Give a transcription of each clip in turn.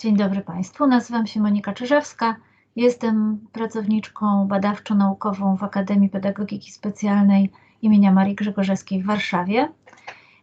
Dzień dobry Państwu, nazywam się Monika Czyżewska, jestem pracowniczką badawczo-naukową w Akademii Pedagogiki Specjalnej imienia Marii Grzegorzewskiej w Warszawie.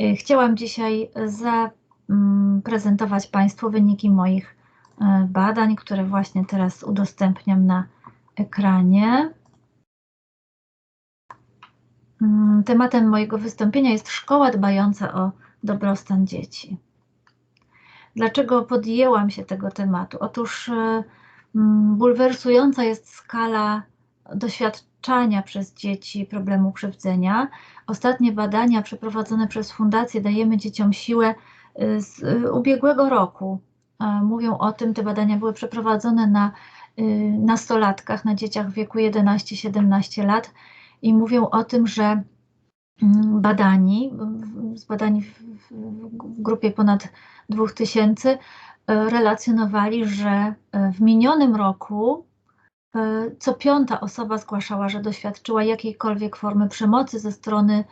Y, chciałam dzisiaj zaprezentować Państwu wyniki moich y, badań, które właśnie teraz udostępniam na ekranie. Mm, tematem mojego wystąpienia jest szkoła dbająca o dobrostan dzieci. Dlaczego podjęłam się tego tematu? Otóż e, bulwersująca jest skala doświadczania przez dzieci problemu krzywdzenia. Ostatnie badania przeprowadzone przez Fundację Dajemy Dzieciom Siłę e, z e, ubiegłego roku mówią o tym, te badania były przeprowadzone na nastolatkach, na dzieciach w wieku 11-17 lat i mówią o tym, że badani, zbadani w, grupie ponad 2000 e, relacjonowali, że e, w minionym roku e, co piąta osoba zgłaszała, że doświadczyła jakiejkolwiek formy przemocy ze strony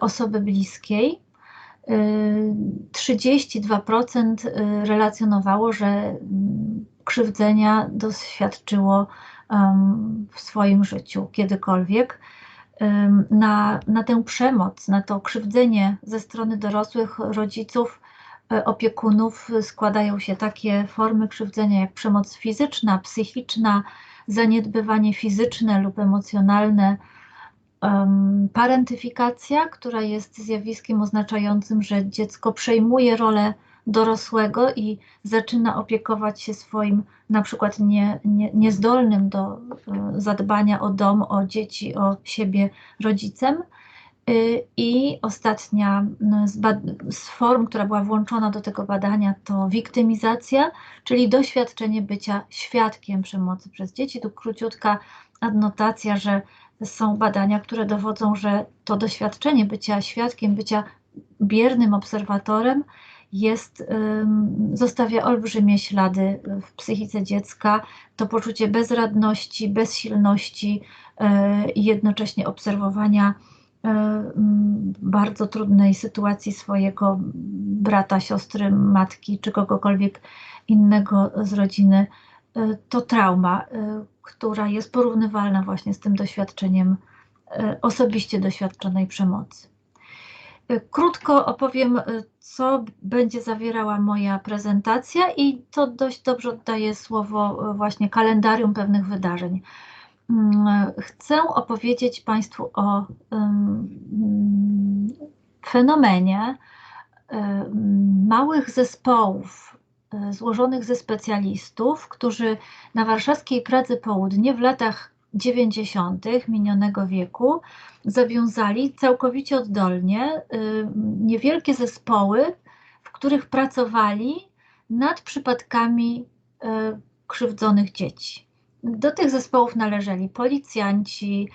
osoby bliskiej. 32% relacjonowało, że mm, krzywdzenia doświadczyło w swoim życiu kiedykolwiek. Na, na tę przemoc, na to krzywdzenie ze strony dorosłych rodziców, e, opiekunów. Składają się takie formy krzywdzenia jak przemoc fizyczna, psychiczna, zaniedbywanie fizyczne lub emocjonalne, parentyfikacja, która jest zjawiskiem oznaczającym, że dziecko przejmuje rolę dorosłego i zaczyna opiekować się swoim na przykład nie, nie, niezdolnym do e, zadbania o dom, o dzieci, o siebie rodzicem. Y, I ostatnia z, z, form, która była włączona do tego badania, to wiktymizacja, czyli doświadczenie bycia świadkiem przemocy przez dzieci. Tu króciutka adnotacja, że są badania, które dowodzą, że to doświadczenie bycia świadkiem, bycia biernym obserwatorem jest, zostawia olbrzymie ślady w psychice dziecka. To poczucie bezradności, bezsilności e, i jednocześnie obserwowania e, bardzo trudnej sytuacji swojego brata, siostry, matki czy kogokolwiek innego z rodziny. E, to trauma, która jest porównywalna właśnie z tym doświadczeniem osobiście doświadczonej przemocy. Krótko opowiem, y, co będzie zawierała moja prezentacja i to dość dobrze oddaje słowo y, właśnie kalendarium pewnych wydarzeń. Mm, chcę opowiedzieć Państwu o fenomenie małych zespołów złożonych ze specjalistów, którzy na warszawskiej Pradze Południe w latach 90. minionego wieku zawiązali całkowicie oddolnie y, niewielkie zespoły, w których pracowali nad przypadkami y, krzywdzonych dzieci. Do tych zespołów należeli policjanci,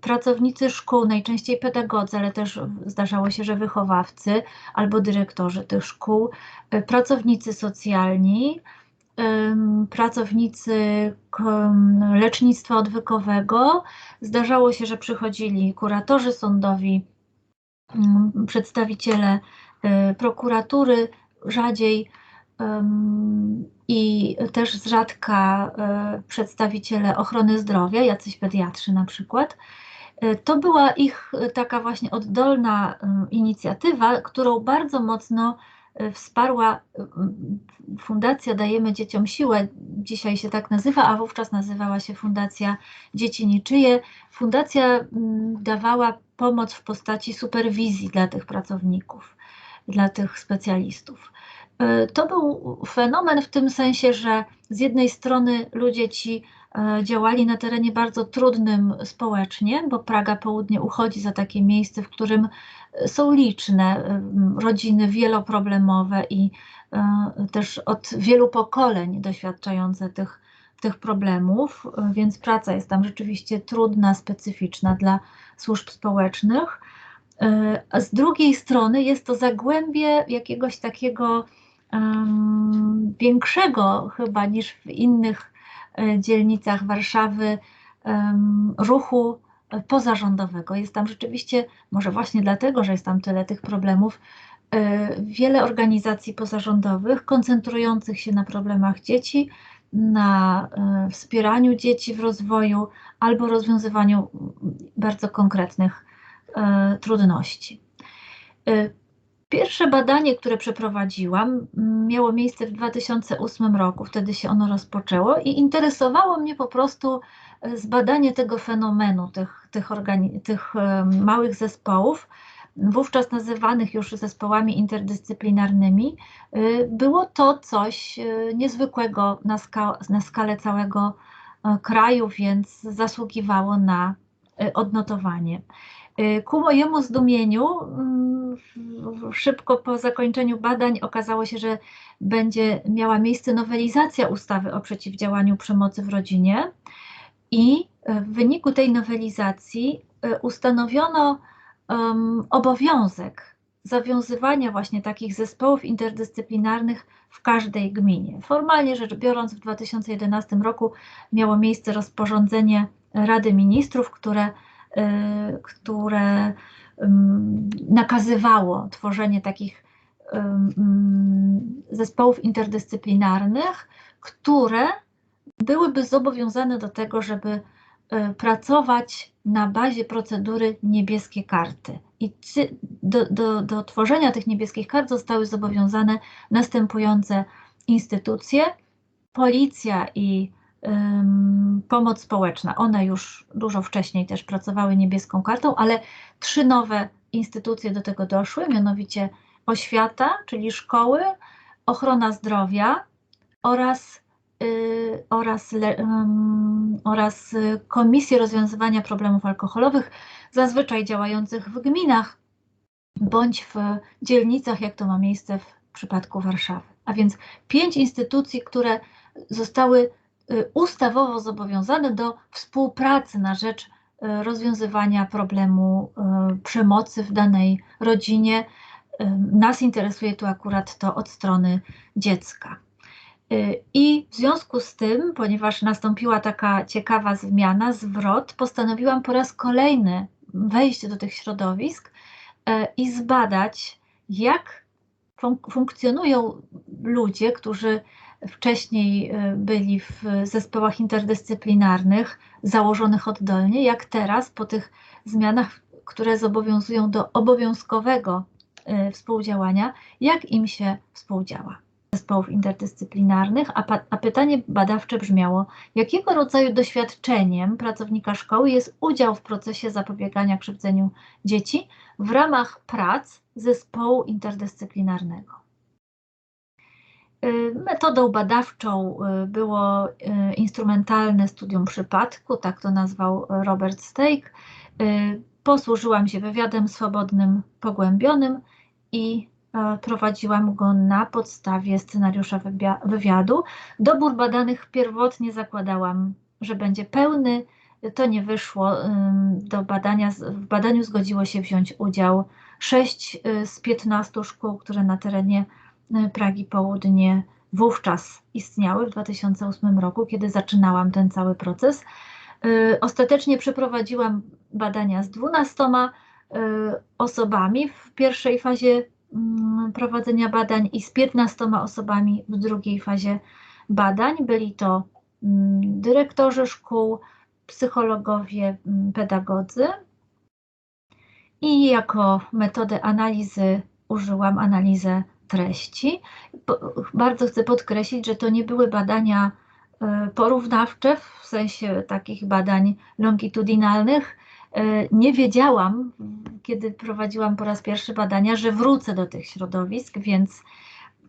pracownicy szkół, najczęściej pedagodzy, ale też zdarzało się, że wychowawcy albo dyrektorzy tych szkół, y, pracownicy socjalni, pracownicy lecznictwa odwykowego. Zdarzało się, że przychodzili kuratorzy sądowi, przedstawiciele y, prokuratury, rzadziej i też z rzadka y, przedstawiciele ochrony zdrowia, jacyś pediatrzy na przykład. Y, to była ich taka właśnie oddolna inicjatywa, którą bardzo mocno wsparła Fundacja Dajemy Dzieciom Siłę, dzisiaj się tak nazywa, a wówczas nazywała się Fundacja Dzieci Niczyje. Fundacja mm, dawała pomoc w postaci superwizji dla tych pracowników, dla tych specjalistów. E, to był fenomen w tym sensie, że z jednej strony ludzie ci działali na terenie bardzo trudnym społecznie, bo Praga Południe uchodzi za takie miejsce, w którym są liczne rodziny wieloproblemowe i e, też od wielu pokoleń doświadczające tych, tych problemów, więc praca jest tam rzeczywiście trudna, specyficzna dla służb społecznych. A z drugiej strony jest to zagłębie jakiegoś takiego um, większego chyba niż w innych e, dzielnicach Warszawy ruchu pozarządowego. Jest tam rzeczywiście, może właśnie dlatego, że jest tam tyle tych problemów, wiele organizacji pozarządowych koncentrujących się na problemach dzieci, na wspieraniu dzieci w rozwoju albo rozwiązywaniu bardzo konkretnych trudności. Pierwsze badanie, które przeprowadziłam, miało miejsce w 2008 roku, wtedy się ono rozpoczęło i interesowało mnie po prostu e, zbadanie tego fenomenu, tych, tych, tych e, małych zespołów, wówczas nazywanych już zespołami interdyscyplinarnymi. E, było to coś niezwykłego na, ska na skalę całego kraju, więc zasługiwało na odnotowanie. Ku mojemu zdumieniu, mm, szybko po zakończeniu badań okazało się, że będzie miała miejsce nowelizacja ustawy o przeciwdziałaniu przemocy w rodzinie i w wyniku tej nowelizacji e, ustanowiono um, obowiązek zawiązywania właśnie takich zespołów interdyscyplinarnych w każdej gminie. Formalnie rzecz biorąc, w 2011 roku miało miejsce rozporządzenie Rady Ministrów, które Y, które nakazywało tworzenie takich zespołów interdyscyplinarnych, które byłyby zobowiązane do tego, żeby y, pracować na bazie procedury niebieskie karty. I do, do, do tworzenia tych niebieskich kart zostały zobowiązane następujące instytucje: policja i pomoc społeczna. One już dużo wcześniej też pracowały niebieską kartą, ale trzy nowe instytucje do tego doszły, mianowicie oświata, czyli szkoły, ochrona zdrowia oraz, yy, oraz, yy, oraz komisje rozwiązywania problemów alkoholowych, zazwyczaj działających w gminach bądź w dzielnicach, jak to ma miejsce w przypadku Warszawy. A więc pięć instytucji, które zostały ustawowo zobowiązane do współpracy na rzecz y, rozwiązywania problemu y, przemocy w danej rodzinie. Nas interesuje tu akurat to od strony dziecka. I w związku z tym, ponieważ nastąpiła taka ciekawa zmiana, zwrot, postanowiłam po raz kolejny wejść do tych środowisk i zbadać, jak fun funkcjonują ludzie, którzy wcześniej y, byli w zespołach interdyscyplinarnych, założonych oddolnie, jak teraz po tych zmianach, które zobowiązują do obowiązkowego y, współdziałania, jak im się współdziała? Zespołów interdyscyplinarnych, a, a, pytanie badawcze brzmiało, jakiego rodzaju doświadczeniem pracownika szkoły jest udział w procesie zapobiegania krzywdzeniu dzieci w ramach prac zespołu interdyscyplinarnego. Y, metodą badawczą y, było y, instrumentalne studium przypadku, tak to nazwał Robert Stake. Posłużyłam się wywiadem swobodnym, pogłębionym i prowadziłam go na podstawie scenariusza wywiadu. Dobór badanych pierwotnie zakładałam, że będzie pełny. To nie wyszło. Do badania, w badaniu zgodziło się wziąć udział 6 z 15 szkół, które na terenie E, Pragi Południe wówczas istniały w 2008 roku, kiedy zaczynałam ten cały proces. E, ostatecznie przeprowadziłam badania z 12 e, osobami w pierwszej fazie mm, prowadzenia badań i z 15 osobami w drugiej fazie badań. Byli to mm, dyrektorzy szkół, psychologowie, mm, pedagodzy. I jako metodę analizy użyłam analizę treści. Bardzo chcę podkreślić, że to nie były badania e, porównawcze, w sensie takich badań longitudinalnych. E, nie wiedziałam, kiedy prowadziłam po raz pierwszy badania, że wrócę do tych środowisk, więc,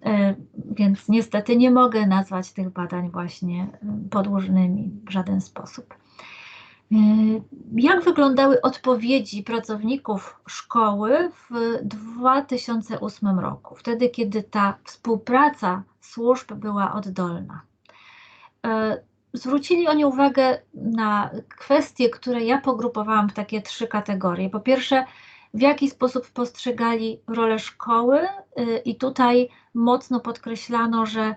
e, więc niestety nie mogę nazwać tych badań właśnie podłużnymi w żaden sposób. Y, jak wyglądały odpowiedzi pracowników szkoły w 2008 roku, wtedy kiedy ta współpraca służb była oddolna? Y, zwrócili oni uwagę na kwestie, które ja pogrupowałam w takie trzy kategorie. Po pierwsze, w jaki sposób postrzegali rolę szkoły, y, i tutaj mocno podkreślano, że E,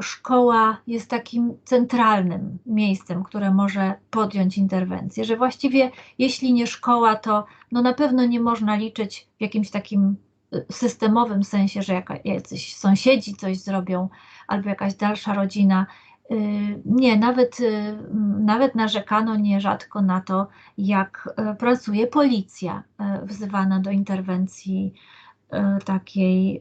szkoła jest takim centralnym miejscem, które może podjąć interwencję, że właściwie jeśli nie szkoła, to no na pewno nie można liczyć w jakimś takim systemowym sensie, że jacyś sąsiedzi coś zrobią albo jakaś dalsza rodzina. Nie, nawet, nawet narzekano nierzadko na to, jak pracuje policja wzywana do interwencji E, takiej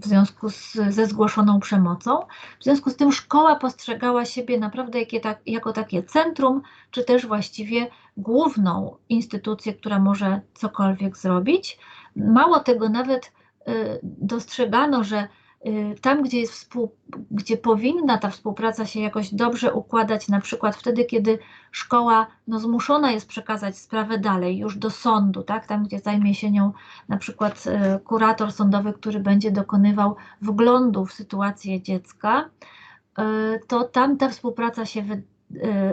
w związku z, ze zgłoszoną przemocą. W związku z tym szkoła postrzegała siebie naprawdę tak, jako takie centrum, czy też właściwie główną instytucję, która może cokolwiek zrobić. Mało tego, nawet e, dostrzegano, że tam, gdzie, jest współ, gdzie powinna ta współpraca się jakoś dobrze układać, na przykład wtedy, kiedy szkoła no, zmuszona jest przekazać sprawę dalej, już do sądu, tak? tam, gdzie zajmie się nią na przykład y, kurator sądowy, który będzie dokonywał wglądu w sytuację dziecka, y, to tam ta współpraca się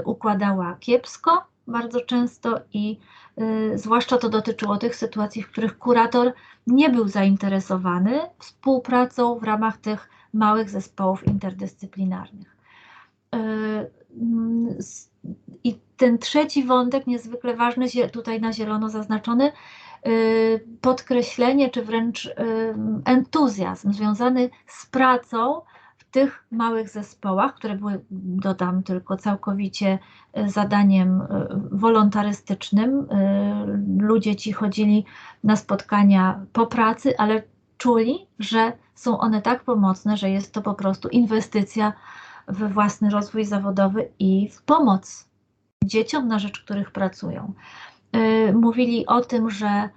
układała kiepsko bardzo często i Y, zwłaszcza to dotyczyło tych sytuacji, w których kurator nie był zainteresowany współpracą w ramach tych małych zespołów interdyscyplinarnych. Y, mm, I ten trzeci wątek, niezwykle ważny, tutaj na zielono zaznaczony, y, podkreślenie czy wręcz entuzjazm związany z pracą tych małych zespołach, które były, dodam tylko, całkowicie e, zadaniem e, wolontarystycznym, e, ludzie ci chodzili na spotkania po pracy, ale czuli, że są one tak pomocne, że jest to po prostu inwestycja we własny rozwój zawodowy i w pomoc dzieciom, na rzecz których pracują. Mówili o tym, że,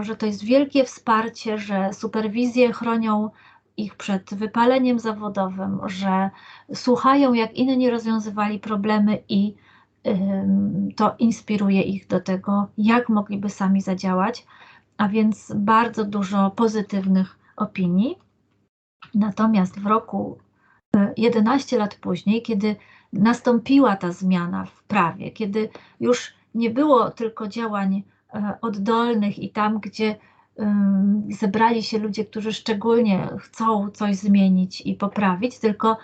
że to jest wielkie wsparcie, że superwizje chronią ich przed wypaleniem zawodowym, że słuchają, jak inni rozwiązywali problemy i to inspiruje ich do tego, jak mogliby sami zadziałać, a więc bardzo dużo pozytywnych opinii. Natomiast w roku 11 lat później, kiedy nastąpiła ta zmiana w prawie, kiedy już nie było tylko działań e, oddolnych i tam, gdzie zebrali się ludzie, którzy szczególnie chcą coś zmienić i poprawić, tylko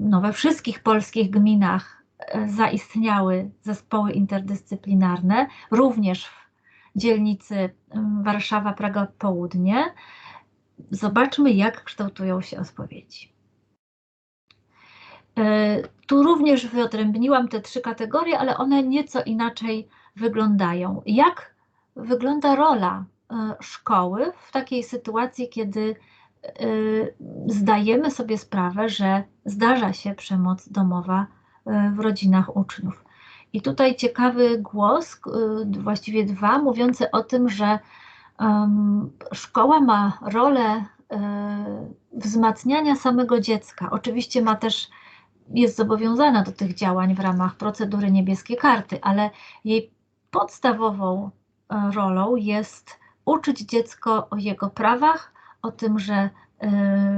no, we wszystkich polskich gminach e, zaistniały zespoły interdyscyplinarne, również w dzielnicy Warszawa, Praga Południe. Zobaczmy, jak kształtują się odpowiedzi. E, tu również wyodrębniłam te trzy kategorie, ale one nieco inaczej wyglądają. Jak wygląda rola e, szkoły w takiej sytuacji, kiedy e, zdajemy sobie sprawę, że zdarza się przemoc domowa e, w rodzinach uczniów. I tutaj ciekawy głos, właściwie dwa, mówiący o tym, że szkoła ma rolę wzmacniania samego dziecka. Oczywiście ma też, jest zobowiązana do tych działań w ramach procedury niebieskiej karty, ale jej podstawową rolą jest uczyć dziecko o jego prawach, o tym, że y,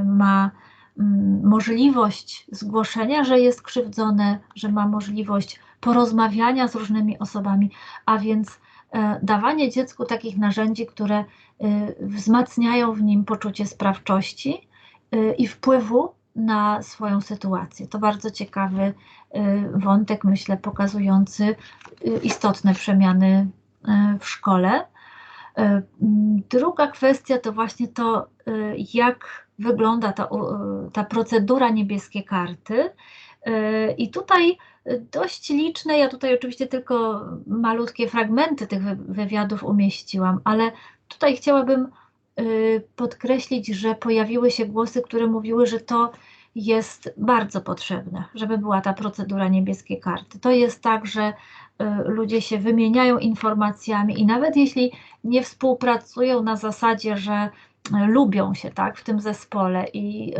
ma mm, możliwość zgłoszenia, że jest krzywdzone, że ma możliwość porozmawiania z różnymi osobami, a więc e, dawanie dziecku takich narzędzi, które y, wzmacniają w nim poczucie sprawczości y, i wpływu na swoją sytuację. To bardzo ciekawy wątek, myślę, pokazujący istotne przemiany w szkole. E, druga kwestia to właśnie to, e, jak wygląda ta, ta procedura niebieskie karty. I tutaj dość liczne, ja tutaj oczywiście tylko malutkie fragmenty tych wywiadów umieściłam, ale tutaj chciałabym podkreślić, że pojawiły się głosy, które mówiły, że to jest bardzo potrzebne, żeby była ta procedura niebieskie karty. To jest tak, że Y, ludzie się wymieniają informacjami i nawet jeśli nie współpracują na zasadzie, że y, lubią się tak w tym zespole i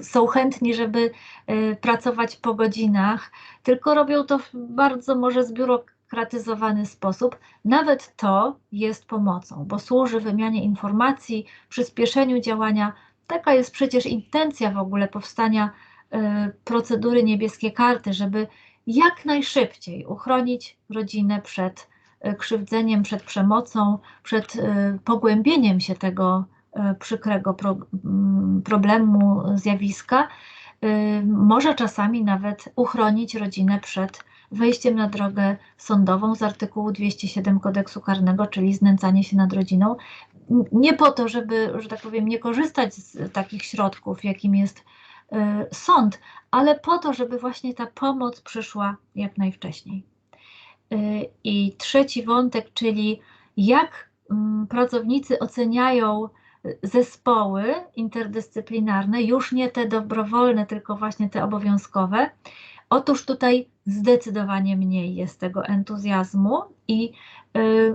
y, są chętni, żeby pracować po godzinach, tylko robią to w bardzo może zbiurokratyzowany sposób, nawet to jest pomocą, bo służy wymianie informacji, przyspieszeniu działania. Taka jest przecież intencja w ogóle powstania procedury niebieskie karty, żeby jak najszybciej uchronić rodzinę przed e, krzywdzeniem, przed przemocą, przed e, pogłębieniem się tego przykrego pro, problemu, zjawiska, może czasami nawet uchronić rodzinę przed wejściem na drogę sądową z artykułu 207 kodeksu karnego, czyli znęcanie się nad rodziną. Nie po to, żeby, że tak powiem, nie korzystać z takich środków, jakim jest y, sąd, ale po to, żeby właśnie ta pomoc przyszła jak najwcześniej. Y, I trzeci wątek, czyli jak mm, pracownicy oceniają zespoły interdyscyplinarne, już nie te dobrowolne, tylko właśnie te obowiązkowe. Otóż tutaj zdecydowanie mniej jest tego entuzjazmu i y, y,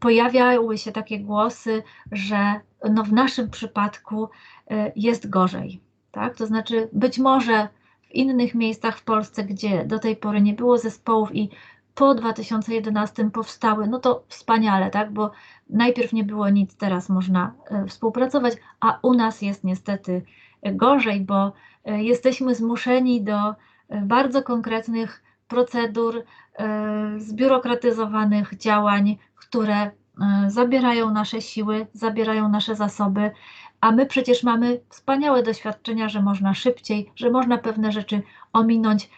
pojawiały się takie głosy, że no w naszym przypadku y, jest gorzej. Tak? To znaczy, być może w innych miejscach w Polsce, gdzie do tej pory nie było zespołów i po 2011 powstały, no to wspaniale, tak? Bo najpierw nie było nic, teraz można e, współpracować, a u nas jest niestety gorzej, bo e, jesteśmy zmuszeni do bardzo konkretnych procedur, zbiurokratyzowanych działań, które zabierają nasze siły, zabierają nasze zasoby, a my przecież mamy wspaniałe doświadczenia, że można szybciej, że można pewne rzeczy ominąć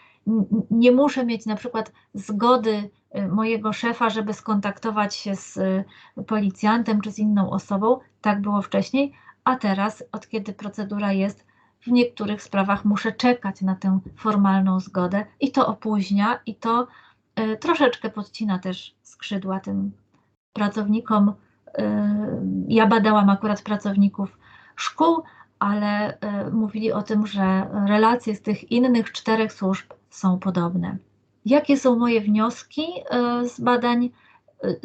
nie muszę mieć na przykład zgody y, mojego szefa, żeby skontaktować się z policjantem czy z inną osobą. Tak było wcześniej, a teraz, od kiedy procedura jest, w niektórych sprawach muszę czekać na tę formalną zgodę i to opóźnia i to y, troszeczkę podcina też skrzydła tym pracownikom. Ja badałam akurat pracowników szkół, ale mówili o tym, że relacje z tych innych czterech służb są podobne. Jakie są moje wnioski e, z badań? E,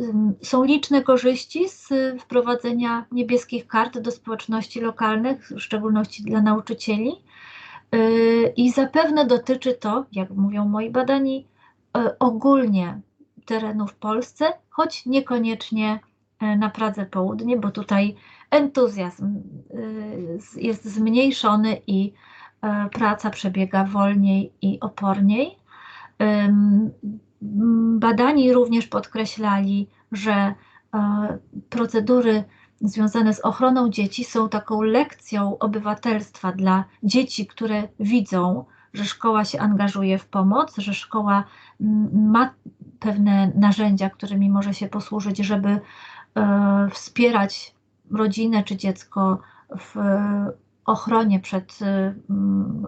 są liczne korzyści z wprowadzenia niebieskich kart do społeczności lokalnych, w szczególności dla nauczycieli. I zapewne dotyczy to, jak mówią moi badani, ogólnie terenów w Polsce, choć niekoniecznie na Pradze Południe, bo tutaj entuzjazm jest zmniejszony i praca przebiega wolniej i oporniej. Badani również podkreślali, że e, procedury związane z ochroną dzieci są taką lekcją obywatelstwa dla dzieci, które widzą, że szkoła się angażuje w pomoc, że szkoła ma pewne narzędzia, którymi może się posłużyć, żeby e, wspierać rodzinę czy dziecko w ochronie przed mm,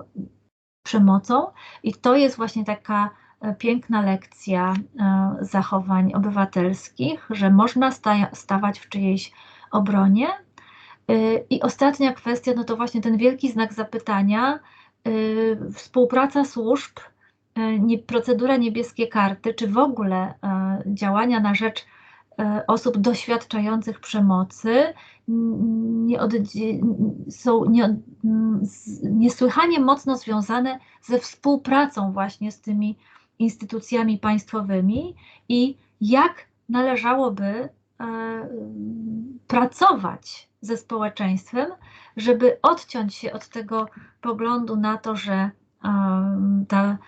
przemocą. I to jest właśnie taka e, piękna lekcja e, zachowań obywatelskich, że można stawać w czyjejś obronie. Y, I ostatnia kwestia, no to właśnie ten wielki znak zapytania, współpraca służb, e, procedura niebieskie karty, czy w ogóle działania na rzecz E, osób doświadczających przemocy nie są nie, niesłychanie mocno związane ze współpracą właśnie z tymi instytucjami państwowymi i jak należałoby e, pracować ze społeczeństwem, żeby odciąć się od tego poglądu na to, że e, ta,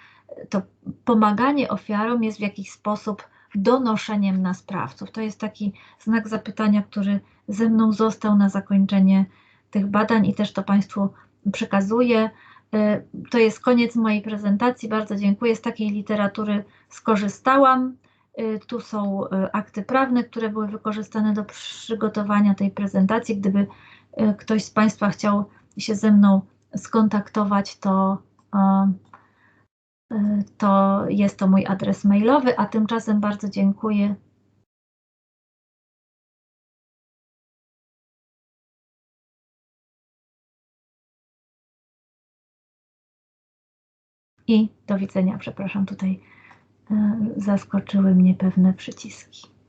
to pomaganie ofiarom jest w jakiś sposób donoszeniem na sprawców. To jest taki znak zapytania, który ze mną został na zakończenie tych badań i też to Państwu przekazuję. Y, to jest koniec mojej prezentacji. Bardzo dziękuję. Z takiej literatury skorzystałam. Y, tu są y, akty prawne, które były wykorzystane do przygotowania tej prezentacji. Gdyby ktoś z Państwa chciał się ze mną skontaktować, to to jest to mój adres mailowy, a tymczasem bardzo dziękuję. I do widzenia. Przepraszam, tutaj e, zaskoczyły mnie pewne przyciski.